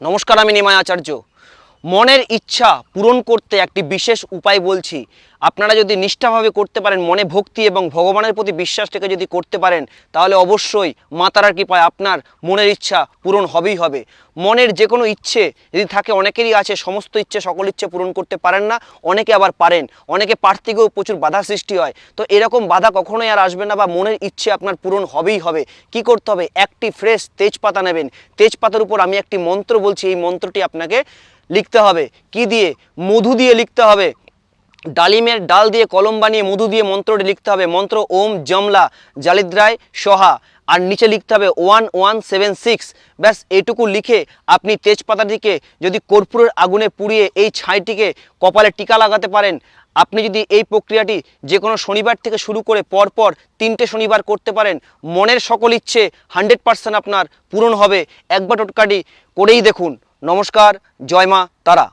নমস্কার আমি নিমায় আচার্য। মনের ইচ্ছা পূরণ করতে একটি বিশেষ উপায় বলছি। আপনারা যদি নিষ্ঠাভাবে করতে পারেন, মনে ভক্তি এবং ভগবানের প্রতি বিশ্বাসটাকে যদি করতে পারেন, তাহলে অবশ্যই মাতারার কৃপায় আপনার মনের ইচ্ছা পূরণ হবেই হবে। মনের যে কোনো ইচ্ছে যদি থাকে, অনেকেরই আছে, সমস্ত ইচ্ছে, সকল ইচ্ছে পূরণ করতে পারেন না, অনেকে আবার পারেন। অনেকে পারতে গিয়েও প্রচুর বাধা সৃষ্টি হয়। তো এরকম বাধা কখনোই আর আসবে না বা মনের ইচ্ছে আপনার পূরণ হবেই হবে। কি করতে হবে? একটি ফ্রেশ তেজপাতা নেবেন। তেজপাতার উপর আমি একটি মন্ত্র বলছি, এই মন্ত্রটি আপনাকে লিখতে হবে। কি দিয়ে? মধু দিয়ে লিখতে হবে। ডালিমের ডাল দিয়ে কলম বানিয়ে মধু দিয়ে মন্ত্রটি লিখতে হবে। মন্ত্র ওম জমলা, জালিদ্রায় সহা। আর নিচে লিখতে হবে ওয়ান ওয়ান সেভেন সিক্স। ব্যাস এইটুকু লিখে আপনি তেজপাতাটিকে যদি কর্পূরের আগুনে পুড়িয়ে এই ছাইটিকে কপালে টিকা লাগাতে পারেন, আপনি যদি এই প্রক্রিয়াটি যে কোনো শনিবার থেকে শুরু করে পরপর তিনটে শনিবার করতে পারেন, মনের সকল ইচ্ছে হান্ড্রেড পার্সেন্ট আপনার পূরণ হবে। একবার টোটকাটি করেই দেখুন। নমস্কার জয়মা তারা।